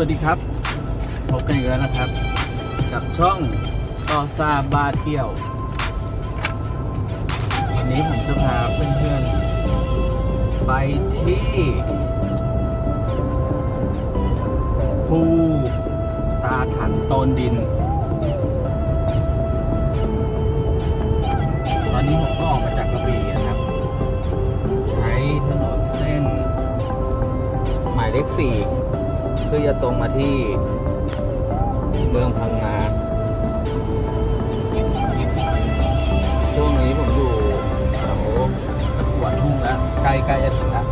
วัสดีครับ พบกันอีกแล้วนะครับ กับช่องต่อซาบาเที่ยว วันนี้ผมจะพาเพื่อนๆ ไปที่ภูตาถันโตนดิน ตอนนี้ผมก็ออกมาจากกระบี่นะครับ ใช้ถนนเส้น หมายเลขสี่ เพื่อจะตรงมาที่เมืองพังงาช่วงนี้ผมอยู่แถวหัวทุ่งแล้วใกล้ใกล้จะถึงแล้ว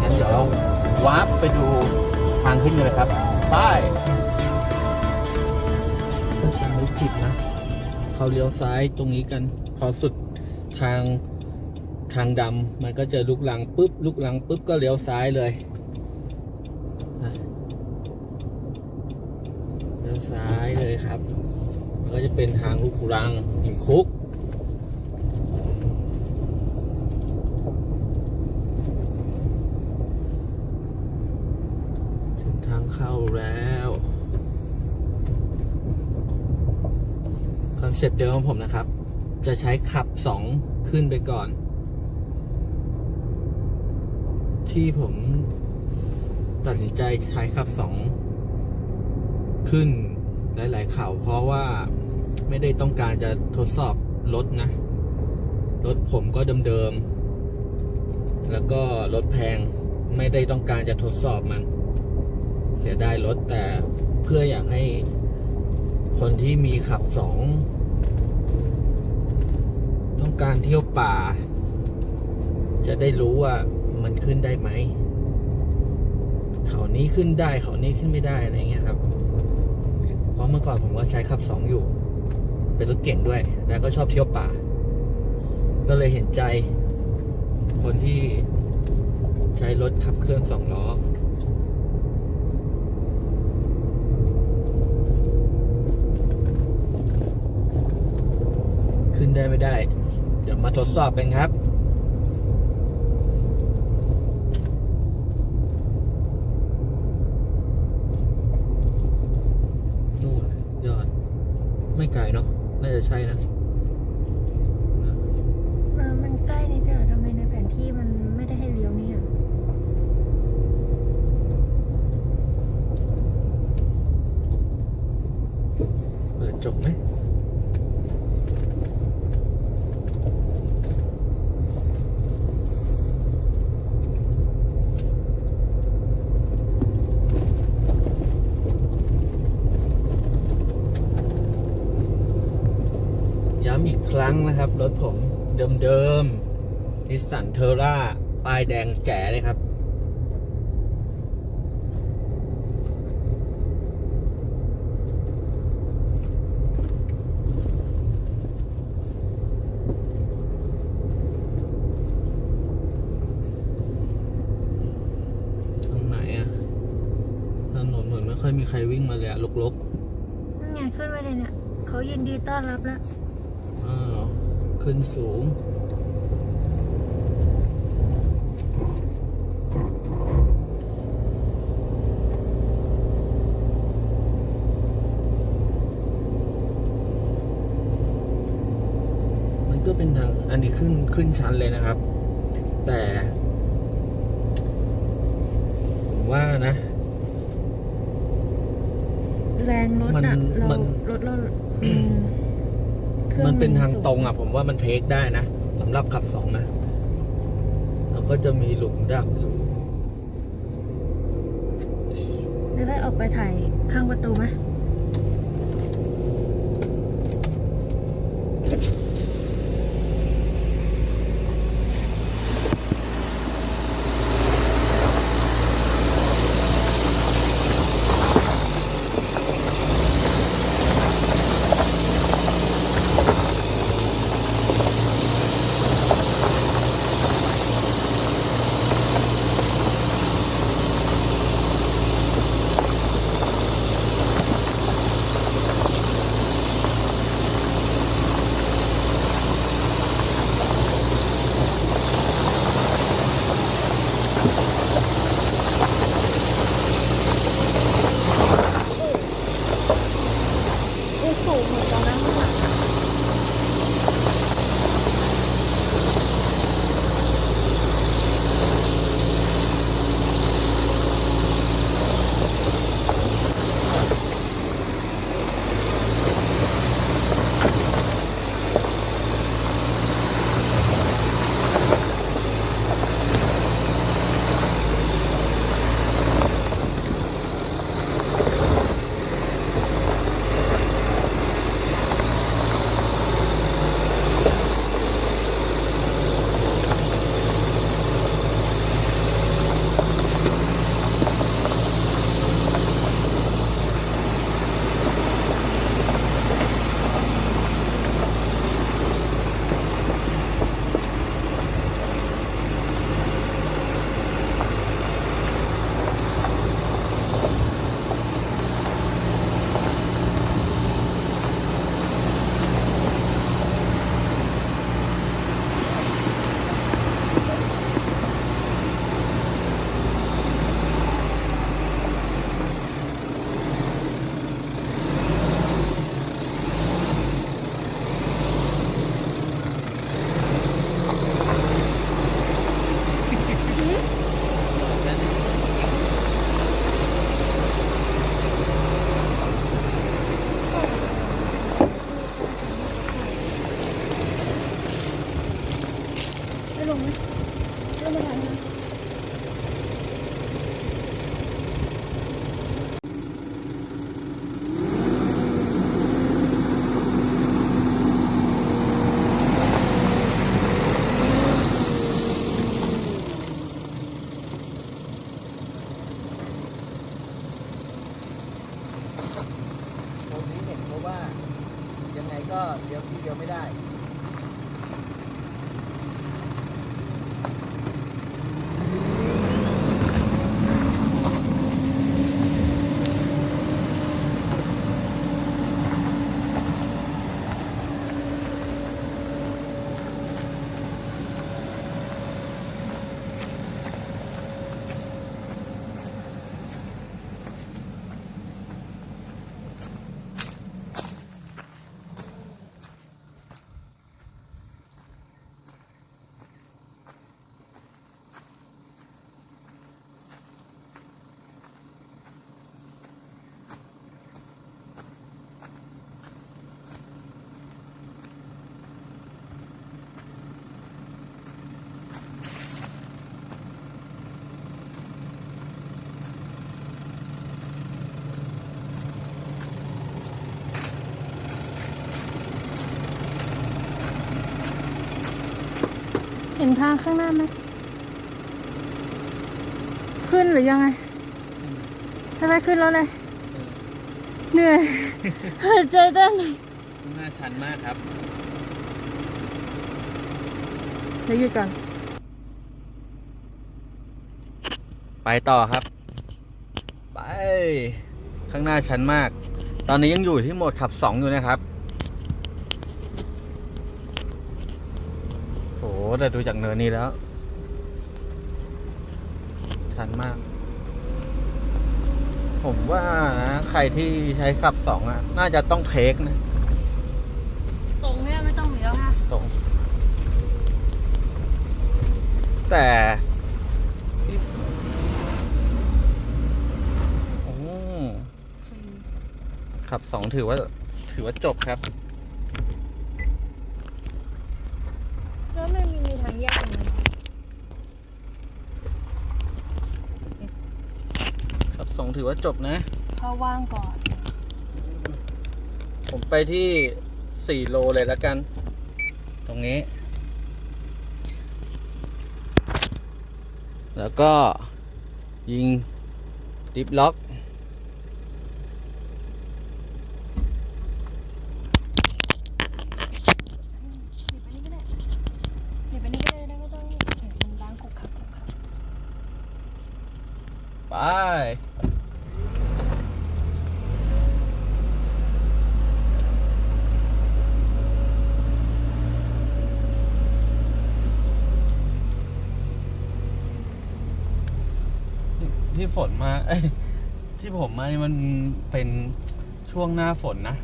งั้นเดี๋ยวเราวาร์ปไปดูทางขึ้นเลยครับไปจะไม่ผิดนะ เขาเลี้ยวซ้ายตรงนี้กันพอสุดทางทางดำมันก็จอลูกลังปุ๊บลูกลังปุ๊บก็เลี้ยวซ้ายเลยอะเลี้ยวซ้ายเลยครับ มัน ก็จะเป็นทางลูกรังหินคุก ถึงทางเข้าแล้วคอนเซ็ปต์เดิมของผมนะครับ จะใช้ขับสองขึ้นไปก่อน ที่ผมตัดสินใจใช้ขับสองขึ้น หลายๆเขาเพราะว่าไม่ได้ต้องการจะทดสอบรถนะ รถผมก็เดิมๆ แล้วก็รถแพงไม่ได้ต้องการจะทดสอบมัน เสียดายรถแต่เพื่ออยากให้คนที่มีขับสอง ต้องการเที่ยวป่า จะได้รู้ว่ามันขึ้นได้ไหม เขานี้ขึ้นได้ เขานี้ขึ้นไม่ได้ อะไรเงี้ยครับ ราะเมื่อก่อนผมก็ใช้ขับสองอยู่ เป็นรถเก่งด้วย แล้วก็ชอบเที่ยวป่า ก็เลยเห็นใจ คนที่ใช้รถขับเครื่องสองล้อขึ้นได้ไม่ได้ เดี๋ยวมาทดสอบกันครับ นู่นยอด ไม่ไกลเนาะน่าจะใช่นะเออมันใกล้นิดเดียวทำไมในแผนที่มันไม่ได้ให้เลี้ยวเนี่ยเปิดจบไหม ครั้งนะครับ รถผมเดิมๆนิสสันเทอร่าป้ายแดงแจ๋เลยครับตรงไหนอะถนนเหมือนไม่ค่อยมีใครวิ่งมาเลยอะลกๆ นั่นไงขึ้นไปเลยเนี่ยเขายินดีต้อนรับแล้ว อ้าวขึ้นสูงมันก็เป็นทางอันนี้ขึ้นขึ้นชันเลยนะครับ แต่ ผมว่านะ แรงรถมันอะเรามันรถเราอื มครื่องมันเป็นทางสูตรงอะ ผมว่ามันเทคได้นะสำหรับขับสองนะแล้วก็จะมีหลุมดักอยู่จะได้ออกไปถ่ายข้างประตูไหมไหม ห็นทางข้างหน้าไหม ขึ้นหรือยังไงทำไมขึ้นแล้วเลยเหนื่อยหายใจเต้นหน้าชันมากครับ เดี๋ยวหยุดก่อน ไปต่อครับ ไป ข้างหน้าชันมาก ตอนนี้ยังอยู่ที่โหมดขับสองอยู่นะครับโถแต่ดูจากเนินนี้แล้ว ชันมาก ผมว่านะใครที่ใช้ขับสองอะ น่าจะต้องเทคนะ ตรงเนี่ยไม่ต้องเลี้ยวค่ะตรง แต่ที่โอ้ขับสองถือว่า ถือว่าจบครับ แล้วไม่มีทางแยกเลย ขับสอง ถือว่าจบนะเขาว่างก่อน ผมไปที่สี่โลเลยแล้วกัน ตรงนี้ แล้วก็ยิงดิฟล็อก หยิบอันนี้ก็ได้หยิบอันนี้ก็ได้แล้วก็ต้องเห็นมันล้างกุกขับกุกขับ ไป ที่ฝนมาเอ้ยที่ผมมานี่มันเป็นช่วงหน้าฝนนะ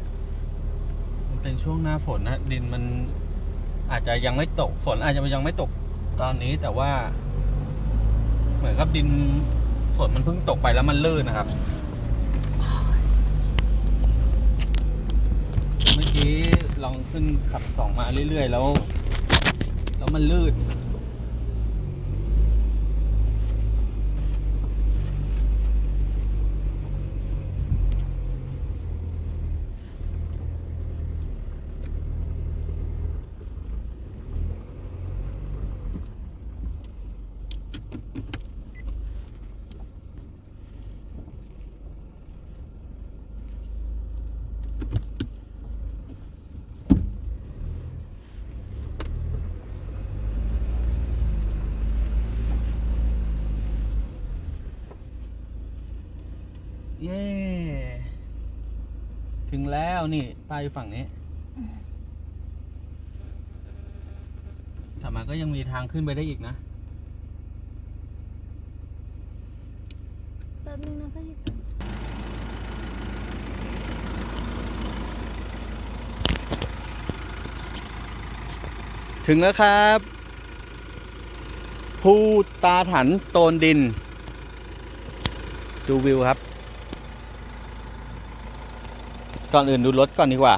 มันเป็นช่วงหน้าฝนนะ ดินมันอาจจะยังไม่ตก ฝนอาจจะยังไม่ตกตอนนี้แต่ว่า เหมือนกับดินฝนมันเพิ่งตกไปแล้วมันลื่นนะครับ เมื่อกี้ลองขึ้นขับสองมาเรื่อยๆแล้ว แล้วมันลื่น เย้ ถึ งแล้วนี่ป้ายอยู่ฝั่งนี้ถัดมาก็ยังมีทางขึ้นไปได้อีกนะแป๊บนึงนะพ่อหยิบก่อนถึงแล้วครับภูตาถันโตนดิน ดูวิวครับ ก่อนอื่นดูรถก่อนดีกว่า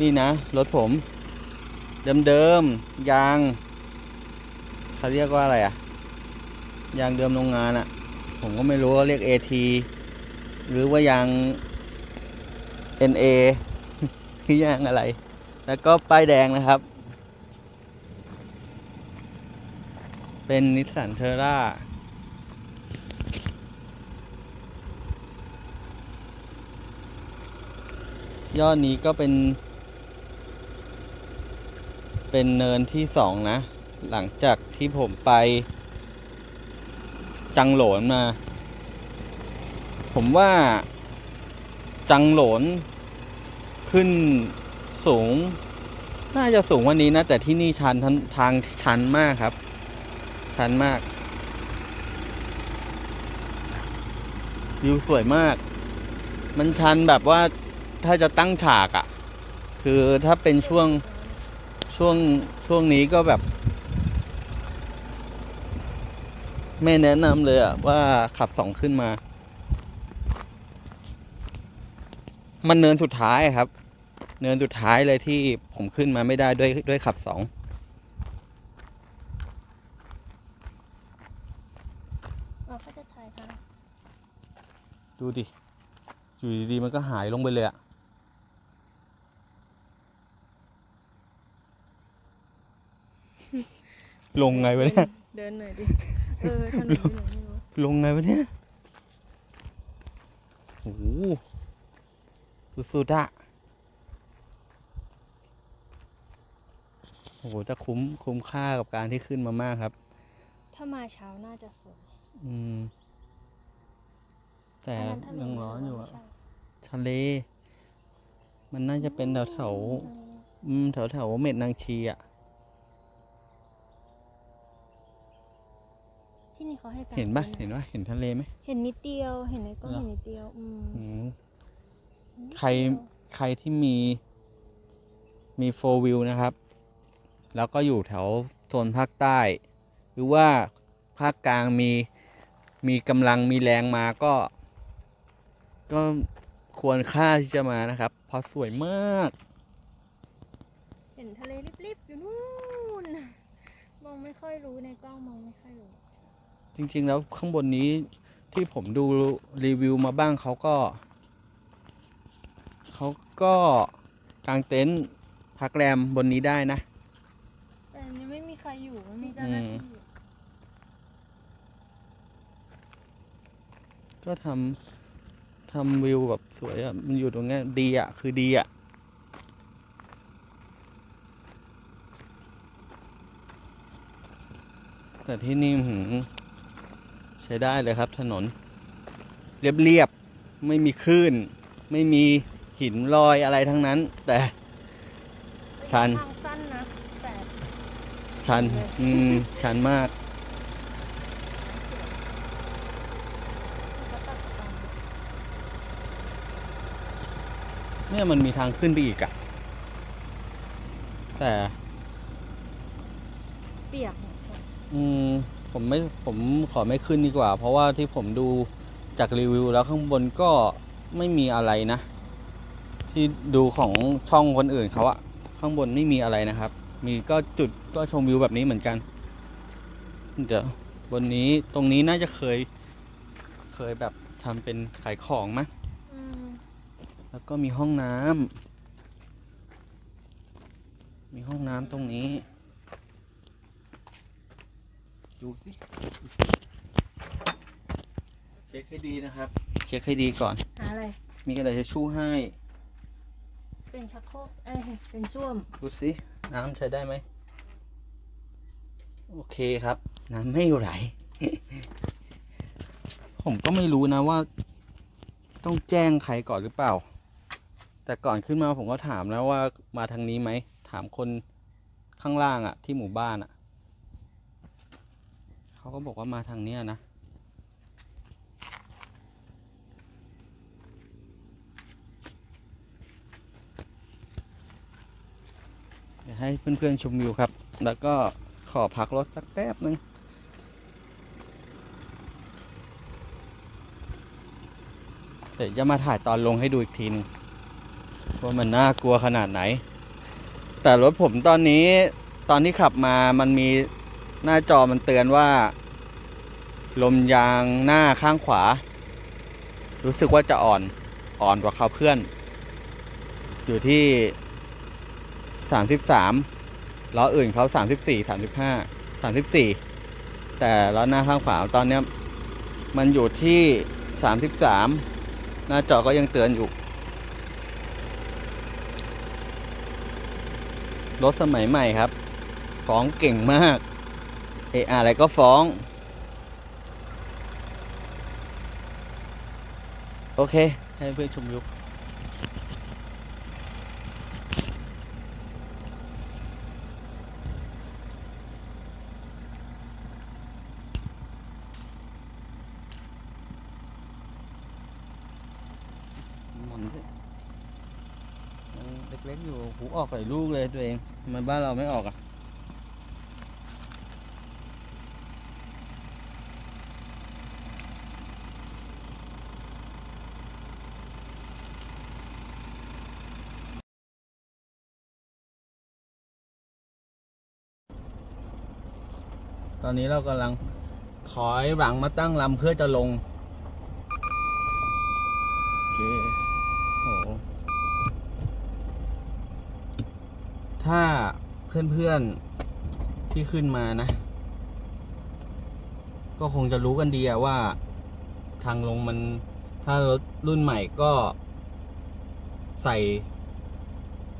นี่นะ รถผม เดิมๆยางเขาเรียกว่าอะไรอะยางเดิมโรงงานอะผมก็ไม่รู้ว่าเรียก AT หรือว่ายาง NA คือยางอะไร แล้วก็ป้ายแดงนะครับ เป็นนิสสันเทอร่า ยอดนี้ก็เป็น เป็นเนินที่สองนะ หลังจากที่ผมไป จังโหลนมา ผมว่า จังโหลน ขึ้นสูง น่าจะสูงวันนี้นะ แต่ที่นี่ชันททางชันมากครับ ชันมากวิวสวยมาก มันชันแบบว่า ถ้าจะตั้งฉากอะ่ะ คือถ้าเป็นช่วงช่วงช่วงนี้ก็แบบ ไม่แนะนำเลยอะว่าขับสองขึ้นมา มันเนินสุดท้ายครับ เนินสุดท้ายเลยที่ผมขึ้นมาไม่ได้ด้วยด้วยขับสองเราก็จะถ่ายทางดูดิ อยู่ดีๆ มันก็หายลงไปเลยอะ ลงไงวะเนี่ย เดินหน่อยดิ เออถนนอยู่ไหนไม่รู้ลงไงวะเนี่ย โอ้โหสุดๆอะโอ้โห จะคุ้มคุ้มค่ากับการที่ขึ้นมามากครับ ถ้ามาเช้าน่าจะสวยอืม แต่อันนั้นถนนยังร้อนอยู่อะไม่ใช่ทะเล มันน่าจะเป็นแถวแถวๆอืมแถวแถวๆเม็ดนางชีอะ ที่นี่ เขาให้การเห็นปะต้เห็นปะเห็นทะเลไหมเห็นนิดเดียว เห็นในกล้องเหรอเห็นนิดเดียว อืมอืมใครใครที่มีมีโฟวิวนะครับ แล้วก็อยู่แถวโซนภาคใต้ หรือว่าภาคกลางมีมีกำลังมีแรงมาก็ ก็ควรค่าที่จะมานะครับ เพราะสวยมาก เห็นทะเลริบๆอยู่นู่น มองไม่ค่อยรู้ในกล้องมองไม่ค่อยรู้ จริง ๆ แล้วข้างบนนี้ที่ผมดูรีวิวมาบ้างเขาก็เขาก็กางเต็นท์พักแรมบนนี้ได้นะ แต่อันนี้ไม่มีใครอยู่ไม่มีเจ้าหน้าที่อยู่ก็ทำทำวิวแบบสวยอะมันอยู่ตรงเนี้ยดีอะคือดีอะแต่ที่นี่อื้อหือ ใช้ได้เลยครับถนน เรียบๆ ไม่มีคลื่น ไม่มีหินลอยอะไรทั้งนั้น แต่ชัน ทางสั้นนะแต่ชัน อืม ชันมาก ก็ตัดตามเนี่ยมันมีทางขึ้นไปอีกอะแต่ เปียกหมดใช่อืม ผมไม่ผมขอไม่ขึ้นดีกว่า เพราะว่าที่ผมดูจากรีวิวแล้วข้างบนก็ไม่มีอะไรนะ ที่ดูของช่องคนอื่นเขาอะข้างบนไม่มีอะไรนะครับ มีก็จุดก็ชมวิวแบบนี้เหมือนกัน เดี๋ยวบนนี้ตรงนี้น่าจะเคย เคยแบบทำเป็นขายของมั้ยอืมแล้วก็มีห้องน้ำมีห้องน้ำตรงนี้ ดูสิเช็คให้ดีนะครับ เช็คให้ดีก่อน หาอะไร มีกระดาษทิชชู่ให้ เป็นชักโครกเอ้ยเป็นส้วม ดูสิ น้ำใช้ได้ไหม โอเคครับ น้ำไม่ไหล ผมก็ไม่รู้นะว่า ต้องแจ้งใครก่อนหรือเปล่า แต่ก่อนขึ้นมาผมก็ถามแล้วว่ามาทางนี้ไหม ถามคนข้างล่างอะที่หมู่บ้านอะ เขาก็บอกว่ามาทางเนี้ยนะเดี๋ยวให้เพื่อนๆชมวิวครับ แล้วก็ขอพักรถสักแป๊บนึงเดี๋ยวจะมาถ่ายตอนลงให้ดูอีกทีนึงว่ามันน่ากลัวขนาดไหนแแต่รถผมตอนนี้ตอนที่ขับมามันมี หน้าจอมันเตือนว่า ลมยางหน้าข้างขวา รู้สึกว่าจะอ่อนอ่อนกว่าเขาเพื่อน อยู่ที่ 33ล้ออื่นเขา 34 35 34 แต่ล้อหน้าข้างขวาตอนนี้มันอยู่ที่ 33 หน้าจอก็ยังเตือนอยู่รถสมัยใหม่ครับฟ้องเก่งมาก เอออะไรก็ฟ้อง โอเค ให้เพื่อนชมยุกมุนเล็กๆอยู่หูออกหลายลูกเลยตัวเองทำไมบ้านเราไม่ออกอะ นี้เรากำลังถอยหลังมาตั้งลำเพื่อจะลง โอเคโอ้โหถ้าเพื่อนๆที่ขึ้นมานะ ก็คงจะรู้กันดีอะว่า ทางลงมันถ้ารถรุ่นใหม่ก็ใส่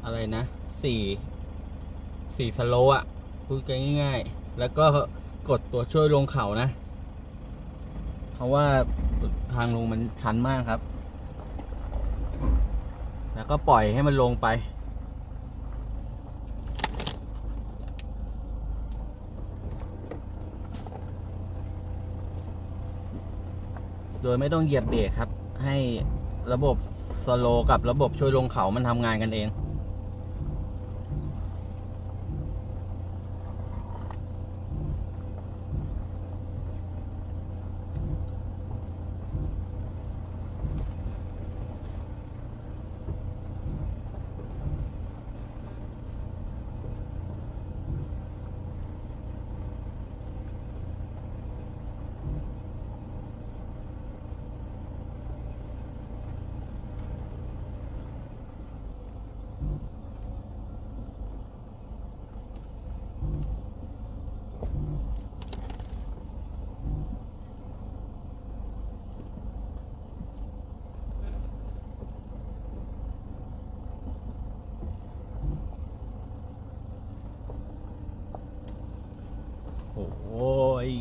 อะไรนะสี่สี่สโลอะพูดง่ายๆ แล้วก็ กดตัวช่วยลงเขานะ เพราะว่าทางลงมันชันมากครับ แล้วก็ปล่อยให้มันลงไป โดยไม่ต้องเหยียบเบรกครับ ให้ระบบสโลกับระบบช่วยลงเขามันทำงานกันเอง โอ้ย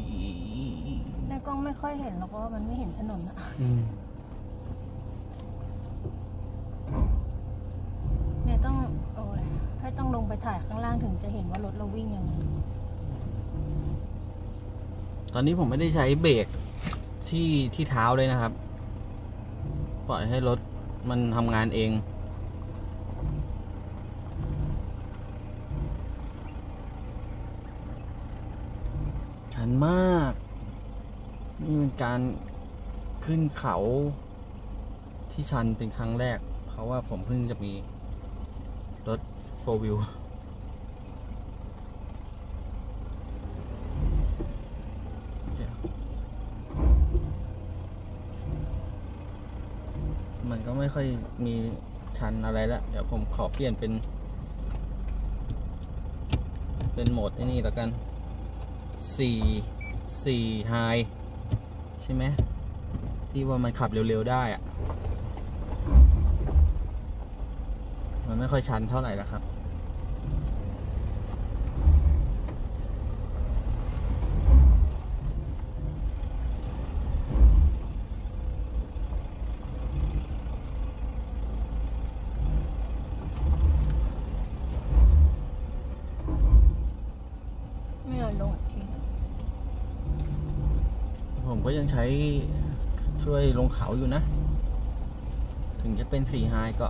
ในกล้องไม่ค่อยเห็นหรอกเพราะว่ามันไม่เห็นถนนอะเนี่ยต้องโอ้ยให้ต้องลงไปถ่ายข้างล่างถึงจะเห็นว่ารถเราวิ่งยังไงตอนนี้ผมไม่ได้ใช้เบรกที่ที่เท้าเลยนะครับ ปล่อยให้รถมันทำงานเอง ชันมาก นี่เป็น การขึ้นเขาที่ชันเป็นครั้งแรก เพราะว่าผมเพิ่งจะมีรถโฟวิวมันก็ไม่ค่อยมีชันอะไรละเดี๋ยวผมขอเปลี่ยนเป็น เป็นโหมดไอ้นี่แล้วกันสี่สี่ไฮ ใช่ไหมที่ว่ามันขับเร็วๆได้อะมันไม่ค่อยชันเท่าไหร่ละครับ ไม่เอาลงอีกที ผมก็ยัง ใช้ช่วยลงเขาอยู่นะ ถึงจะเป็นสี่ไฮก็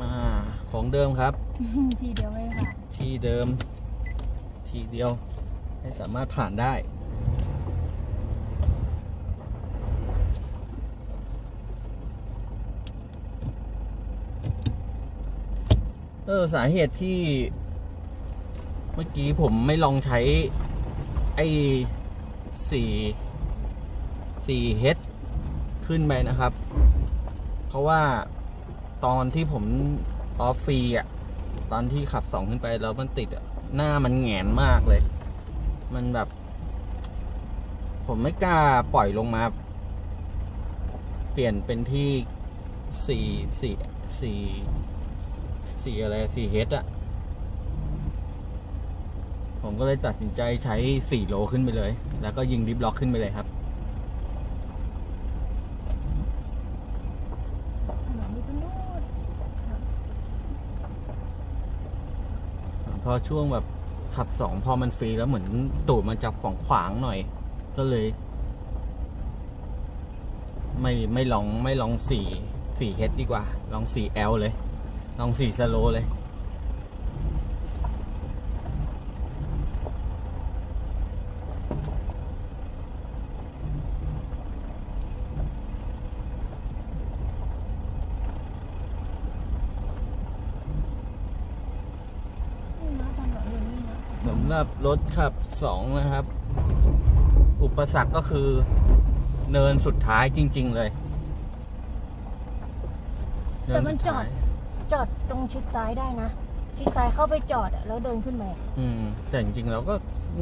มาของเดิมครับ ทีเดียวไม่ผ่านที่เดิม ทีเดียว ให้สามารถผ่านได้ เออสาเหตุที่ เมื่อกี้ผมไม่ลองใช้ ไอ้สี่สี่เฮดขึ้นไปนะครับ เพราะว่าตอนที่ผมออฟฟรีอะ ตอนที่ขับสองขึ้นไปแล้วมันติดอะ หน้ามันแงนมากเลย มันแบบ ผมไม่กล้าปล่อยลงมา เปลี่ยนเป็นที่สี่สี่สี่ สี่อะไรสี่เฮดอะผมก็เลยตัดสินใจใช้สี่โลขึ้นไปเลย แล้วก็ยิงดิฟล็อกขึ้นไปเลยครับถนนอยู่ตรงนู้นพอช่วงแบบขับสองพอมันฟรีแล้วเหมือนตูดมันจะขวางขวางหน่อย ก็เลย ไม่ไม่ลองไม่ลองสี่สี่เฮดดีกว่า ลองสี่แอลเลย ลองสี่สโลเลยนี่นะถนนอยู่นี่นะสำหรับรถขับสองนะครับ อุปสรรคก็คือเนินสุดท้ายจริง ๆ เลยเแต่มันจอดสุท้าย จอดตรงชิดซ้ายได้นะ ชิดซ้ายเข้าไปจอดอะแล้วเดินขึ้นไปอืม แต่จริงๆเราก็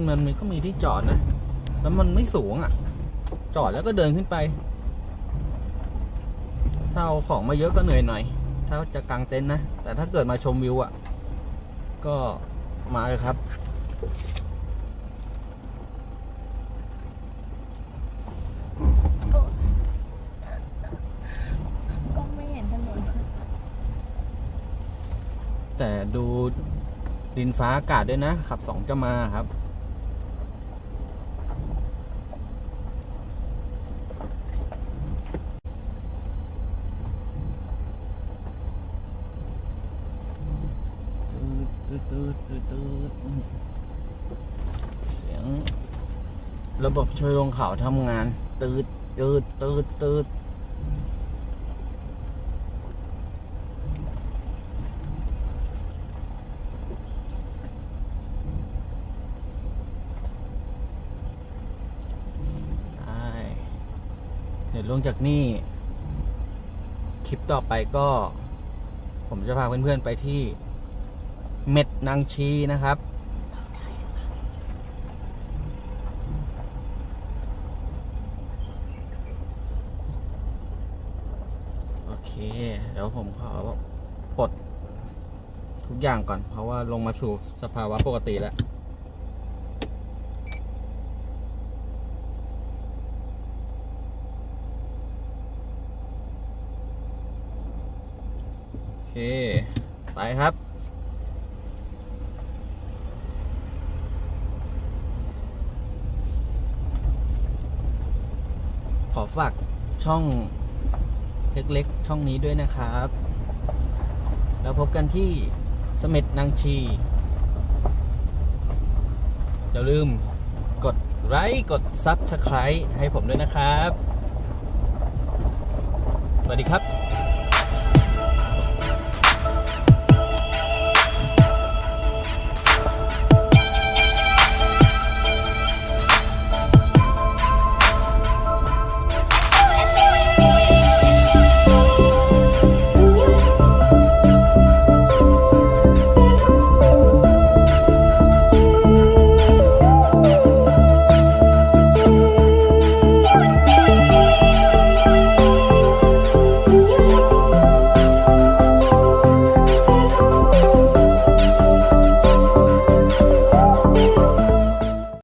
มันมีก็มีที่จอดนะ แล้วมันไม่สูงอะ จอดแล้วก็เดินขึ้นไป ถ้าเอาของมาเยอะก็เหนื่อยหน่อย ถ้าจะกางเต็นท์นะ แต่ถ้าเกิดมาชมวิวอะ ก็มาเลยครับ แต่ดูดินฟ้าอากาศด้วยนะ ขับสองจะมาครับตืดตืดตืดตืดตืดเสียงระบบช่วยลงเขาทำงาน ตืดตืดตืดตืดเดี๋ยวลง จากนี่คลิปต่อไปก็ ผมจะพาเพื่อนๆไปที่เม็ดนางชีนะครับ โอเค เดี๋ยวผมขอปลดทุกอย่างก่อน เพราะว่าลงมาสู่สภาวะปกติแล้ว เค ไปครับ ขอฝากช่องเล็กๆ ช่องนี้ด้วยนะครับ แล้วพบกันที่เสม็ดนางชี อย่าลืมกดไลค์กดซับสไครต์ให้ผมด้วยนะครับ สวัสดีครับ